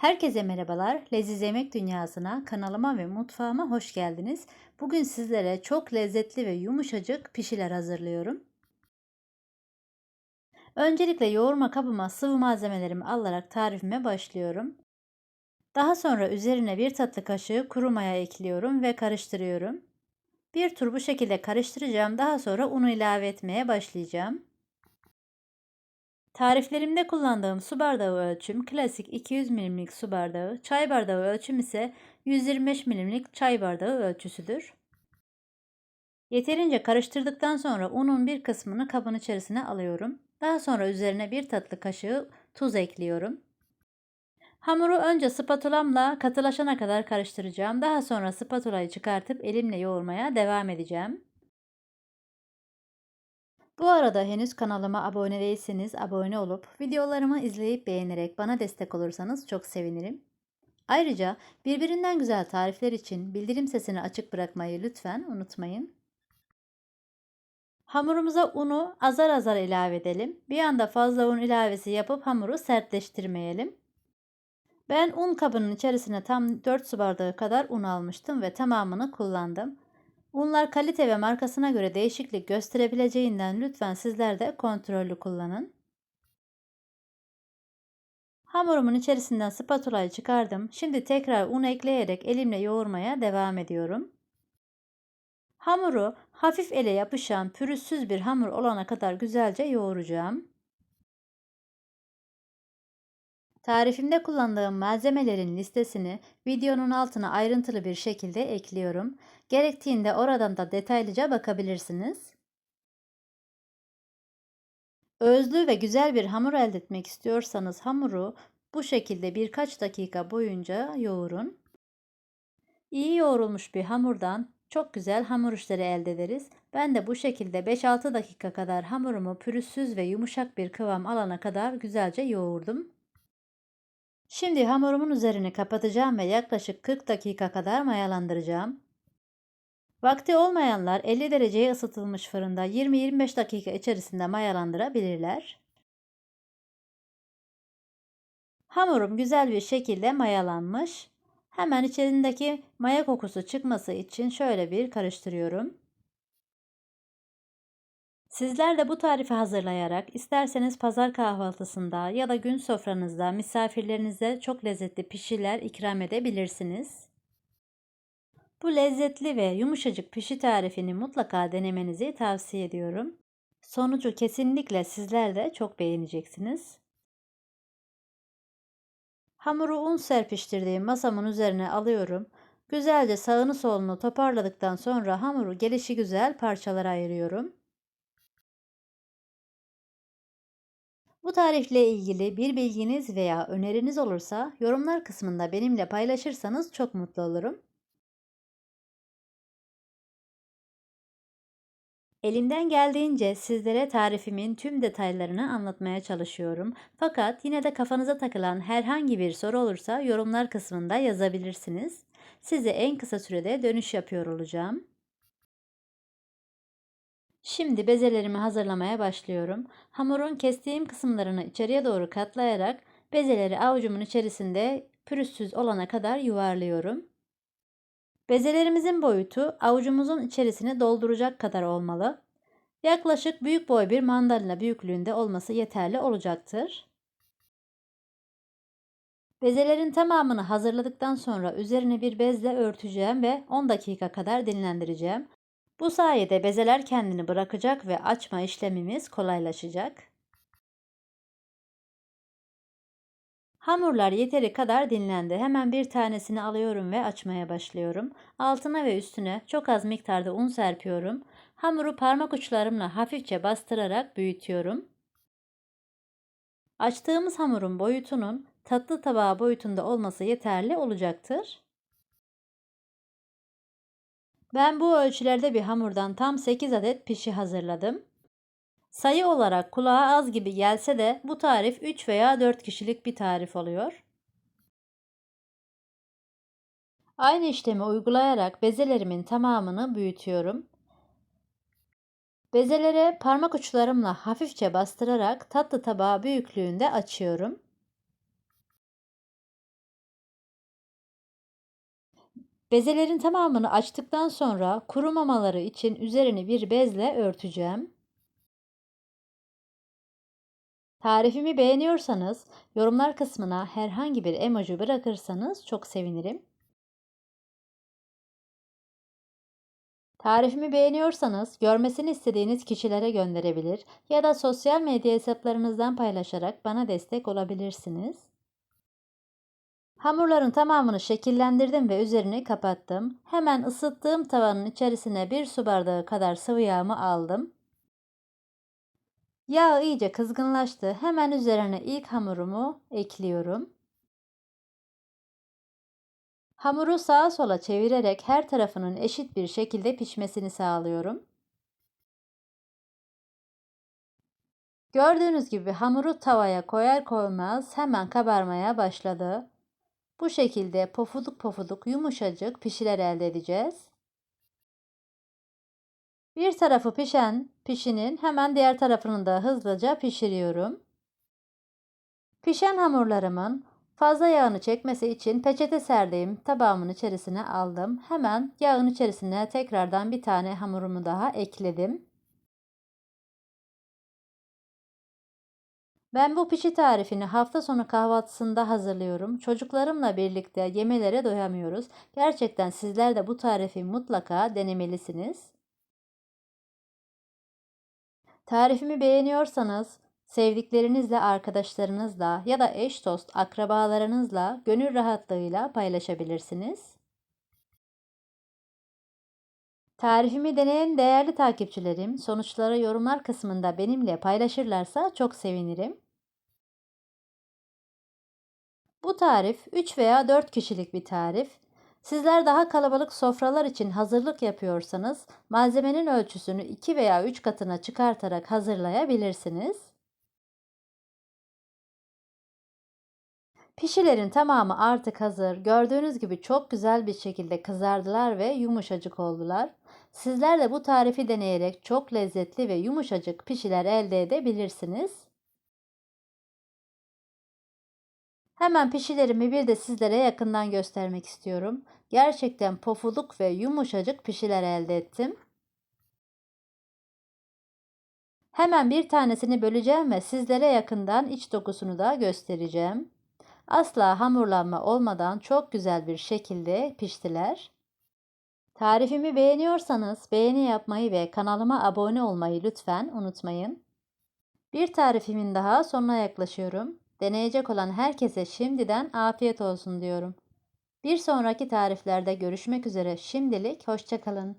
Herkese merhabalar. Leziz Yemek Dünyası'na, kanalıma ve mutfağıma hoş geldiniz. Bugün sizlere çok lezzetli ve yumuşacık pişiler hazırlıyorum. Öncelikle yoğurma kabıma sıvı malzemelerimi alarak tarifime başlıyorum. Daha sonra üzerine bir tatlı kaşığı kuru maya ekliyorum ve karıştırıyorum. Bir tur bu şekilde karıştıracağım. Daha sonra unu ilave etmeye başlayacağım. Tariflerimde kullandığım su bardağı ölçüm klasik 200 milimlik su bardağı, çay bardağı ölçüm ise 125 milimlik çay bardağı ölçüsüdür. Yeterince karıştırdıktan sonra unun bir kısmını kabın içerisine alıyorum. Daha sonra üzerine bir tatlı kaşığı tuz ekliyorum. Hamuru önce spatulamla katılaşana kadar karıştıracağım. Daha sonra spatulayı çıkartıp elimle yoğurmaya devam edeceğim. Bu arada henüz kanalıma abone değilseniz abone olup videolarımı izleyip beğenerek bana destek olursanız çok sevinirim. Ayrıca birbirinden güzel tarifler için bildirim sesini açık bırakmayı lütfen unutmayın. Hamurumuza unu azar azar ilave edelim. Bir anda fazla un ilavesi yapıp hamuru sertleştirmeyelim. Ben un kabının içerisine tam 4 su bardağı kadar un almıştım ve tamamını kullandım. Unlar kalite ve markasına göre değişiklik gösterebileceğinden lütfen sizler de kontrollü kullanın. Hamurumun içerisinden spatulayı çıkardım. Şimdi tekrar un ekleyerek elimle yoğurmaya devam ediyorum. Hamuru hafif ele yapışan pürüzsüz bir hamur olana kadar güzelce yoğuracağım. Tarifimde kullandığım malzemelerin listesini videonun altına ayrıntılı bir şekilde ekliyorum. Gerektiğinde oradan da detaylıca bakabilirsiniz. Özlü ve güzel bir hamur elde etmek istiyorsanız hamuru bu şekilde birkaç dakika boyunca yoğurun. İyi yoğrulmuş bir hamurdan çok güzel hamur işleri elde ederiz. Ben de bu şekilde 5-6 dakika kadar hamurumu pürüzsüz ve yumuşak bir kıvam alana kadar güzelce yoğurdum. Şimdi hamurumun üzerini kapatacağım ve yaklaşık 40 dakika kadar mayalandıracağım. Vakti olmayanlar 50 dereceye ısıtılmış fırında 20-25 dakika içerisinde mayalandırabilirler. Hamurum güzel bir şekilde mayalanmış. Hemen içerisindeki maya kokusu çıkması için şöyle bir karıştırıyorum. Sizler de bu tarifi hazırlayarak isterseniz pazar kahvaltısında ya da gün sofranızda misafirlerinize çok lezzetli pişiler ikram edebilirsiniz. Bu lezzetli ve yumuşacık pişi tarifini mutlaka denemenizi tavsiye ediyorum. Sonucu kesinlikle sizler de çok beğeneceksiniz. Hamuru un serpiştirdiğim masamın üzerine alıyorum. Güzelce sağını solunu toparladıktan sonra hamuru gelişi güzel parçalara ayırıyorum. Bu tarifle ilgili bir bilginiz veya öneriniz olursa yorumlar kısmında benimle paylaşırsanız çok mutlu olurum. Elimden geldiğince sizlere tarifimin tüm detaylarını anlatmaya çalışıyorum. Fakat yine de kafanıza takılan herhangi bir soru olursa yorumlar kısmında yazabilirsiniz. Size en kısa sürede dönüş yapıyor olacağım. Şimdi bezelerimi hazırlamaya başlıyorum. Hamurun kestiğim kısımlarını içeriye doğru katlayarak bezeleri avucumun içerisinde pürüzsüz olana kadar yuvarlıyorum. Bezelerimizin boyutu avucumuzun içerisini dolduracak kadar olmalı. Yaklaşık büyük boy bir mandalina büyüklüğünde olması yeterli olacaktır. Bezelerin tamamını hazırladıktan sonra üzerine bir bezle örteceğim ve 10 dakika kadar dinlendireceğim. Bu sayede bezeler kendini bırakacak ve açma işlemimiz kolaylaşacak. Hamurlar yeteri kadar dinlendi. Hemen bir tanesini alıyorum ve açmaya başlıyorum. Altına ve üstüne çok az miktarda un serpiyorum. Hamuru parmak uçlarımla hafifçe bastırarak büyütüyorum. Açtığımız hamurun boyutunun tatlı tabağı boyutunda olması yeterli olacaktır. Ben bu ölçülerde bir hamurdan tam 8 adet pişi hazırladım. Sayı olarak kulağa az gibi gelse de bu tarif 3 veya 4 kişilik bir tarif oluyor. Aynı işlemi uygulayarak bezelerimin tamamını büyütüyorum. Bezelere parmak uçlarımla hafifçe bastırarak tatlı tabağı büyüklüğünde açıyorum. Bezelerin tamamını açtıktan sonra kurumamaları için üzerini bir bezle örteceğim. Tarifimi beğeniyorsanız yorumlar kısmına herhangi bir emoji bırakırsanız çok sevinirim. Tarifimi beğeniyorsanız görmesini istediğiniz kişilere gönderebilir ya da sosyal medya hesaplarınızdan paylaşarak bana destek olabilirsiniz. Hamurların tamamını şekillendirdim ve üzerini kapattım. Hemen ısıttığım tavanın içerisine bir su bardağı kadar sıvı yağımı aldım. Yağ iyice kızgınlaştı. Hemen üzerine ilk hamurumu ekliyorum. Hamuru sağa sola çevirerek her tarafının eşit bir şekilde pişmesini sağlıyorum. Gördüğünüz gibi hamuru tavaya koyar koymaz hemen kabarmaya başladı. Bu şekilde pofuduk pofuduk yumuşacık pişiler elde edeceğiz. Bir tarafı pişen pişinin hemen diğer tarafını da hızlıca pişiriyorum. Pişen hamurlarımın fazla yağını çekmesi için peçete serdiğim tabağımın içerisine aldım. Hemen yağın içerisine tekrardan bir tane hamurumu daha ekledim. Ben bu pişi tarifini hafta sonu kahvaltısında hazırlıyorum. Çocuklarımla birlikte yemelere doyamıyoruz. Gerçekten sizler de bu tarifi mutlaka denemelisiniz. Tarifimi beğeniyorsanız sevdiklerinizle, arkadaşlarınızla ya da eş dost, akrabalarınızla gönül rahatlığıyla paylaşabilirsiniz. Tarifimi deneyen değerli takipçilerim sonuçları yorumlar kısmında benimle paylaşırlarsa çok sevinirim. Bu tarif 3 veya 4 kişilik bir tarif. Sizler daha kalabalık sofralar için hazırlık yapıyorsanız malzemenin ölçüsünü 2 veya 3 katına çıkartarak hazırlayabilirsiniz. Pişilerin tamamı artık hazır. Gördüğünüz gibi çok güzel bir şekilde kızardılar ve yumuşacık oldular. Sizler de bu tarifi deneyerek çok lezzetli ve yumuşacık pişiler elde edebilirsiniz. Hemen pişilerimi bir de sizlere yakından göstermek istiyorum. Gerçekten pofuduk ve yumuşacık pişiler elde ettim. Hemen bir tanesini böleceğim ve sizlere yakından iç dokusunu da göstereceğim. Asla hamurlanma olmadan çok güzel bir şekilde piştiler. Tarifimi beğeniyorsanız beğeni yapmayı ve kanalıma abone olmayı lütfen unutmayın. Bir tarifimin daha sonuna yaklaşıyorum. Deneyecek olan herkese şimdiden afiyet olsun diyorum. Bir sonraki tariflerde görüşmek üzere. Şimdilik hoşçakalın.